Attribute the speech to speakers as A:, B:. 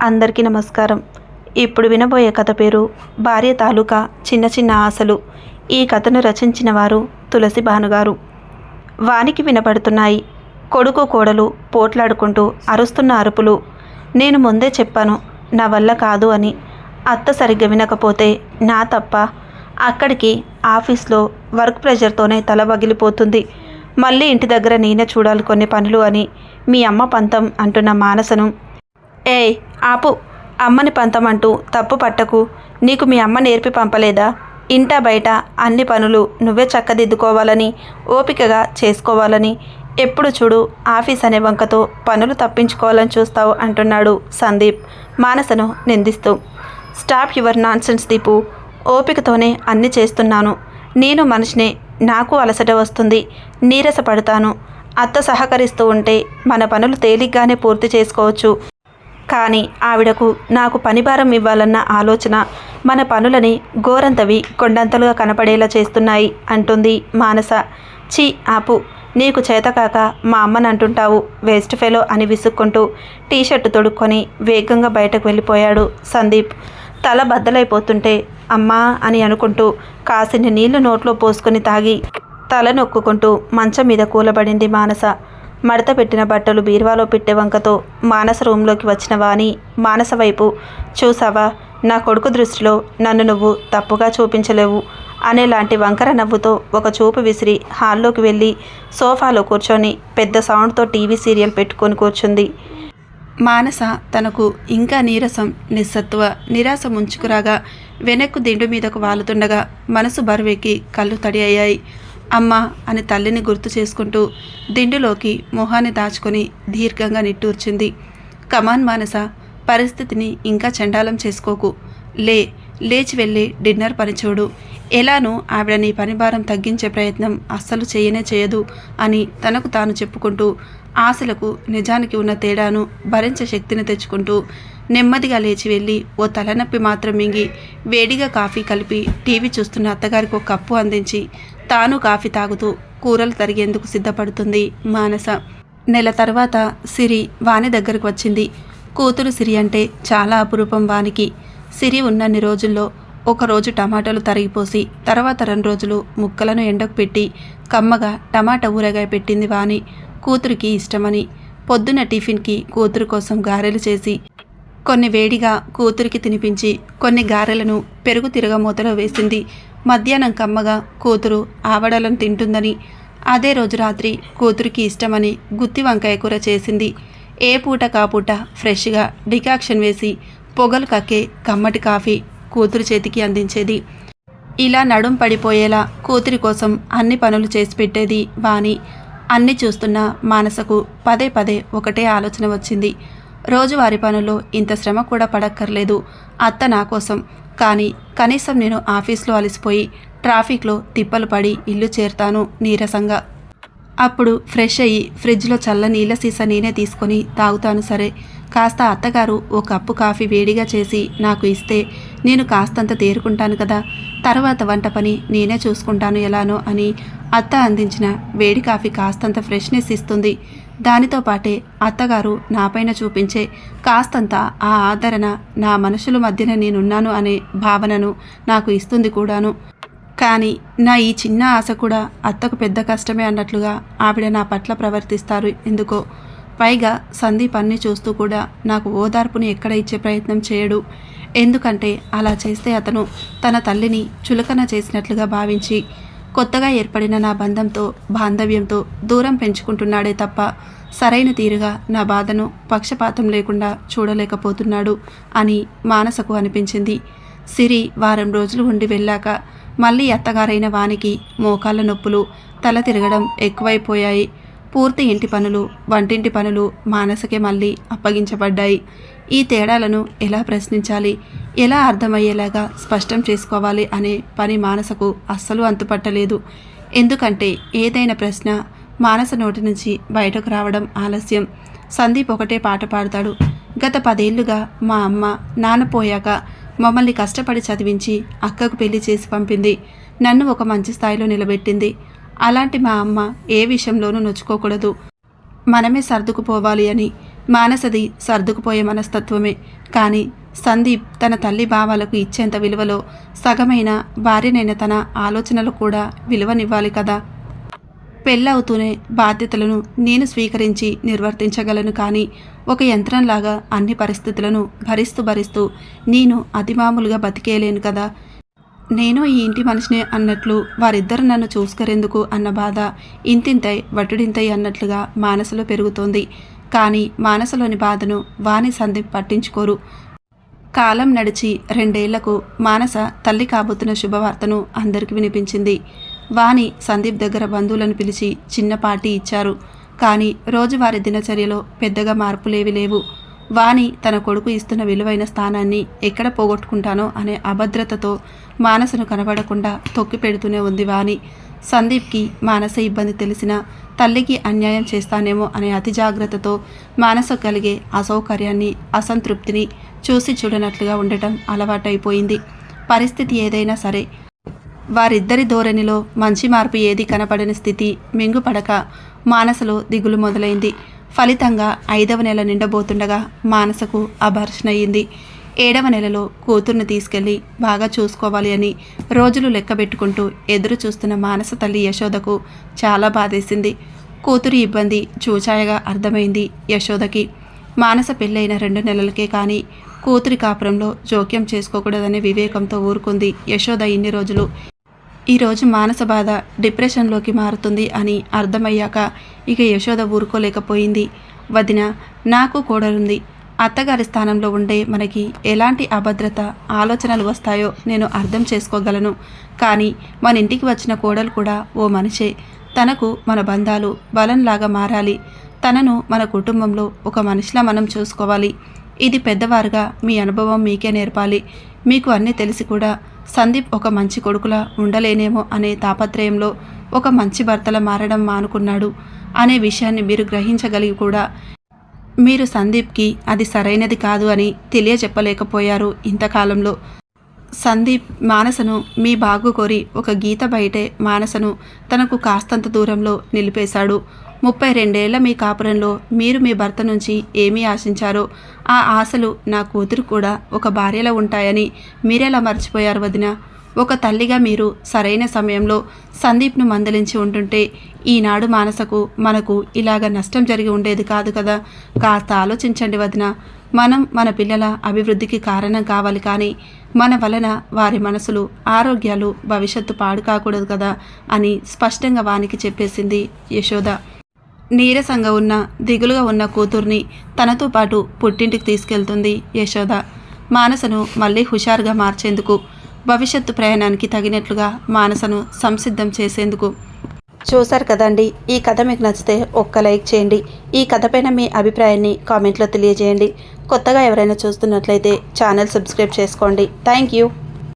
A: అందరికీ నమస్కారం. ఇప్పుడు వినబోయే కథ పేరు భార్య తాలూకా చిన్న చిన్న ఆశలు. ఈ కథను రచించిన వారు తులసి భానుగారు. వానికి వినపడుతున్నాయి కొడుకు కోడలు పోట్లాడుకుంటూ అరుస్తున్న అరుపులు. నేను ముందే చెప్పాను నా వల్ల కాదు అని. అత్త సరిగ్గా వినకపోతే నా తప్ప. అక్కడికి ఆఫీస్లో వర్క్ ప్రెషర్తోనే తల పగిలిపోతుంది మళ్ళీ ఇంటి దగ్గర నేనే చూడాలి కొన్ని పనులు అని మీ అమ్మ పంతం అంటున్న మానసను. ఏయ్ ఆపు అమ్మని పంతమంటూ తప్పు పట్టకు. నీకు మీ అమ్మ నేర్పి పంపలేదా? ఇంట బయట అన్ని పనులు నువ్వే చక్కదిద్దుకోవాలని ఓపికగా చేసుకోవాలని. ఎప్పుడు చూడు ఆఫీస్ అనే వంకతో పనులు తప్పించుకోవాలని చూస్తావు అంటున్నాడు సందీప్ మానసను నిందిస్తూ. Stop your nonsense Deepu. ఓపికతోనే అన్ని చేస్తున్నాను. నేను మనిషినే నాకు అలసట వస్తుంది. నీరసపడతాను. అత్త సహకరిస్తూ ఉంటే మన పనులు తేలిగ్గానే పూర్తి చేసుకోవచ్చు. కానీ ఆవిడకు నాకు పనిభారం ఇవ్వాలన్న ఆలోచన మన పనులని గోరంతవి కొండంతలుగా కనపడేలా చేస్తున్నాయి అంటుంది మానస. చీ ఆపు. నీకు చేతకాక మా అమ్మని అంటుంటావు వేస్ట్ ఫెలో అని విసుక్కుంటూ టీషర్ట్ తొడుక్కొని వేగంగా బయటకు వెళ్ళిపోయాడు సందీప్. తల బద్దలైపోతుంటే అమ్మా అని అనుకుంటూ కాసిన నీళ్ళు నోట్లో పోసుకొని తాగి తల నొక్కుకుంటూ మంచం మీద కూలబడింది మానస. మడత పెట్టిన బట్టలు బీరువాలో పెట్టే వంకతో మానస రూంలోకి వచ్చిన వాణి మానస వైపు చూసావా నా కొడుకు దృష్టిలో నన్ను నువ్వు తప్పుగా చూపించలేవు అనేలాంటి వంకర నవ్వుతో ఒక చూపు విసిరి హాల్లోకి వెళ్ళి సోఫాలో కూర్చొని పెద్ద సౌండ్తో టీవీ సీరియల్ పెట్టుకొని కూర్చుంది. మానస తనకు ఇంకా నీరసం నిస్సత్వ నిరాశ ముంచుకురాగా వెనక్కు దిండు మీదకు వాలుతుండగా మనసు బరువెక్కి కళ్ళు తడి అయ్యాయి. అమ్మ అని తల్లిని గుర్తు చేసుకుంటూ దిండులోకి మొహాన్ని దాచుకొని దీర్ఘంగా నిట్టూర్చింది. కమాన్ మానస పరిస్థితిని ఇంకా చండాలం చేసుకోకు. లే లేచి వెళ్ళి డిన్నర్ పనిచోడు ఎలానూ ఆవిడ నీ పని భారం తగ్గించే ప్రయత్నం అస్సలు చేయనే చేయదు అని తనకు తాను చెప్పుకుంటూ ఆశలకు నిజానికి ఉన్న తేడాను భరించే శక్తిని తెచ్చుకుంటూ నెమ్మదిగా లేచి వెళ్ళి ఓ తలనొప్పి మాత్రం మింగి వేడిగా కాఫీ కలిపి టీవీ చూస్తున్న అత్తగారికి ఒక కప్పు అందించి తాను కాఫీ తాగుతూ కూరలు తరిగేందుకు సిద్ధపడుతుంది మానస. నెల తర్వాత సిరి వాణి దగ్గరకు వచ్చింది. కూతురు సిరి అంటే చాలా అపురూపం వానికి. సిరి ఉన్నన్ని రోజుల్లో ఒకరోజు టమాటాలు తరిగిపోసి తర్వాత రెండు రోజులు ముక్కలను ఎండకు పెట్టి కమ్మగా టమాటా ఊరగాయ పెట్టింది వాణి కూతురికి ఇష్టమని. పొద్దున టిఫిన్కి కూతురు కోసం గారెలు చేసి కొన్ని వేడిగా కూతురికి తినిపించి కొన్ని గారెలను పెరుగు తిరగమూతలో వేసింది. మధ్యాహ్నం కమ్మగా కూతురు ఆవడలను తింటుందని అదే రోజు రాత్రి కూతురికి ఇష్టమని గుత్తి వంకాయ కూర చేసింది. ఏ పూట కాపూట ఫ్రెష్గా డికాక్షన్ వేసి పొగలు కక్కే కమ్మటి కాఫీ కూతురు చేతికి అందించేది. ఇలా నడుం పడిపోయేలా కూతురి కోసం అన్ని పనులు చేసి పెట్టేది వాణి. అన్ని చూస్తున్న మానసకు పదే పదే ఒకటే ఆలోచన వచ్చింది. రోజువారి పనుల్లో ఇంత శ్రమ కూడా పడక్కర్లేదు. అత్త నా కోసం. కానీ కనీసం నేను ఆఫీస్లో అలసిపోయి ట్రాఫిక్లో తిప్పలు పడి ఇల్లు చేరుతాను నీరసంగా. అప్పుడు ఫ్రెష్ అయ్యి ఫ్రిడ్జ్లో చల్ల నీళ్ళ సీసా నేనే తీసుకొని తాగుతాను సరే. కాస్త అత్తగారు ఓ కప్పు కాఫీ వేడిగా చేసి నాకు ఇస్తే నేను కాస్తంత తేరుకుంటాను కదా. తర్వాత వంట పని నేనే చూసుకుంటాను ఎలానో అని అత్త అందించిన వేడి కాఫీ కాస్తంత ఫ్రెష్నెస్ ఇస్తుంది. దానితో పాటే అత్తగారు నాపైన చూపించే కాస్తంత ఆ ఆదరణ నా మనుషుల మధ్యన నేనున్నాను అనే భావనను నాకు ఇస్తుంది కూడాను. కానీ నా ఈ చిన్న ఆశ కూడా అత్తకు పెద్ద కష్టమే అన్నట్లుగా ఆవిడ నా పట్ల ప్రవర్తిస్తారు ఎందుకో. పైగా సందీప్ అన్ని చూస్తూ కూడా నాకు ఓదార్పుని ఎక్కడ ఇచ్చే ప్రయత్నం చేయడు. ఎందుకంటే అలా చేస్తే అతను తన తల్లిని చులకన చేసినట్లుగా భావించి కొత్తగా ఏర్పడిన నా బంధంతో బాంధవ్యంతో దూరం పెంచుకుంటున్నాడే తప్ప సరైన తీరుగా నా బాధను పక్షపాతం లేకుండా చూడలేకపోతున్నాడు అని మానసకు అనిపించింది. సిరి వారం రోజులు ఉండి వెళ్ళాక మళ్ళీ అత్తగారైన వానికి మోకాళ్ళ నొప్పులు తల తిరగడం ఎక్కువైపోయాయి. పూర్తి ఇంటి పనులు వంటింటి పనులు మానసకే మళ్ళీ అప్పగించబడ్డాయి. ఈ తేడాలను ఎలా ప్రశ్నించాలి? ఎలా అర్థమయ్యేలాగా స్పష్టం చేసుకోవాలి అనే పని మానసకు అస్సలు అంతుపట్టలేదు. ఎందుకంటే ఏదైన ప్రశ్న మానస నోటి నుంచి బయటకు రావడం ఆలస్యం. సందీప్ ఒకటే పాట పాడతాడు. గత పదేళ్ళుగా మా అమ్మ నాన్న పోయాక మమ్మల్ని కష్టపడి చదివించి అక్కకు పెళ్ళి చేసి పంపింది. నన్ను ఒక మంచి స్థాయిలో నిలబెట్టింది. అలాంటి మా అమ్మ ఏ విషయంలోనూ నొచ్చుకోకూడదు. మనమే సర్దుకుపోవాలి అని. మానసది సర్దుకుపోయే మనస్తత్వమే. కానీ సందీప్ తన తల్లి భావాలకు ఇచ్చేంత విలువలో సగమైన భార్యనైన తన ఆలోచనలు కూడా విలువనివ్వాలి కదా. పెళ్ళవుతూనే బాధ్యతలను నేను స్వీకరించి నిర్వర్తించగలను కానీ ఒక యంత్రంలాగా అన్ని పరిస్థితులను భరిస్తూ భరిస్తూ నేను అతిమామూలుగా బతికేయలేను కదా. నేను ఈ ఇంటి మనిషిని అన్నట్లు వారిద్దరు నన్ను చూసుకరేందుకు అన్న బాధ ఇంతింతై వటుడింతై అన్నట్లుగా మానసలో పెరుగుతోంది. కానీ మానసలోని బాధను వాణి సందీప్ పట్టించుకోరు. కాలం నడిచి రెండేళ్ళకు మానస తల్లి కాబోతున్న శుభవార్తను అందరికి వినిపించింది. వాణి సందీప్ దగ్గర బంధువులను పిలిచి చిన్న పార్టీ ఇచ్చారు. కానీ రోజువారీ దినచర్యలో పెద్దగా మార్పులేవి లేవు. వాణి తన కొడుకు ఇస్తున్న విలువైన స్థానాన్ని ఎక్కడ పోగొట్టుకుంటానో అనే అభద్రతతో మానసను కనబడకుండా తొక్కి పెడుతూనే ఉంది వాణి. సందీప్కి మానస ఇబ్బంది తెలిసిన తల్లికి అన్యాయం చేస్తానేమో అనే అతి జాగ్రత్తతో మానస కలిగే అసౌకర్యాన్ని అసంతృప్తిని చూసి చూడనట్లుగా ఉండటం అలవాటైపోయింది. పరిస్థితి ఏదైనా సరే. వారిద్దరి ధోరణిలో మంచి మార్పు ఏది కనపడని స్థితి మింగుపడక మానసలో దిగులు మొదలైంది. ఫలితంగా ఐదవ నెల నిండబోతుండగా మానసకు అభర్షణ అయింది. ఏడవ నెలలో కూతుర్ని తీసుకెళ్ళి బాగా చూసుకోవాలి అని రోజులు లెక్కబెట్టుకుంటూ ఎదురు చూస్తున్న మానస తల్లి యశోదకు చాలా బాధేసింది. కూతురి ఇబ్బంది చూచాయగా అర్థమైంది యశోదకి. మానస పెళ్ళైన రెండు నెలలకే కానీ కూతురి కాపురంలో జోక్యం చేసుకోకూడదనే వివేకంతో ఊరుకుంది యశోద ఇన్ని రోజులు. ఈరోజు మానస బాధ డిప్రెషన్లోకి మారుతుంది అని అర్థమయ్యాక ఇక యశోద ఊరుకోలేకపోయింది. వదిన నాకు కోడలుంది. అత్తగారి స్థానంలో ఉండే మనకి ఎలాంటి అభద్రత ఆలోచనలు వస్తాయో నేను అర్థం చేసుకోగలను. కానీ మన ఇంటికి వచ్చిన కోడలు కూడా ఓ మనిషే. తనకు మన బంధాలు బలంలాగా మారాలి. తనను మన కుటుంబంలో ఒక మనిషిలా మనం చూసుకోవాలి. ఇది పెద్దవారుగా మీ అనుభవం మీకే నేర్పాలి. మీకు అన్నీ తెలిసి కూడా సందీప్ ఒక మంచి కొడుకులా ఉండలేనేమో అనే తాపత్రయంలో ఒక మంచి భర్తలా మారడం మానుకున్నాడు అనే విషయాన్ని మీరు గ్రహించగలిగి కూడా మీరు సందీప్కి అది సరైనది కాదు అని తెలియచెప్పలేకపోయారు ఇంతకాలంలో. సందీప్ మానసను మీ బాగు కోరి ఒక గీత బయటే మానసను తనకు కాస్తంత దూరంలో నిలిపేశాడు. ముప్పై రెండేళ్ళ మీ కాపురంలో మీరు మీ భర్త నుంచి ఏమీ ఆశించారో ఆ ఆశలు నా కూతురు కూడా ఒక భార్యలో ఉంటాయని మీరెలా మర్చిపోయారు వదిన? ఒక తల్లిగా మీరు సరైన సమయంలో సందీప్ను మందలించి ఉంటుంటే ఈనాడు మానసకు మనకు ఇలాగ నష్టం జరిగి ఉండేది కాదు కదా? కాస్త ఆలోచించండి వదిన. మనం మన పిల్లల అభివృద్ధికి కారణం కావాలి కానీ మన వలన వారి మనసులు ఆరోగ్యాలు భవిష్యత్తు పాడు కాకూడదు కదా అని స్పష్టంగా వానికి చెప్పేసింది యశోద. నీరసంగా ఉన్న దిగులుగా ఉన్న కూతుర్ని తనతో పాటు పుట్టింటికి తీసుకెళ్తుంది యశోద. మానసను మళ్ళీ హుషారుగా మార్చేందుకు భవిష్యత్తు ప్రయాణానికి తగినట్లుగా మానసను సంసిద్ధం చేసేందుకు. చూశారు కదండి ఈ కథ మీకు నచ్చితే ఒక్క లైక్ చేయండి. ఈ కథపైన మీ అభిప్రాయాన్ని కామెంట్లో తెలియజేయండి. కొత్తగా ఎవరైనా చూస్తున్నట్లయితే ఛానల్ సబ్స్క్రైబ్ చేసుకోండి. Thank you.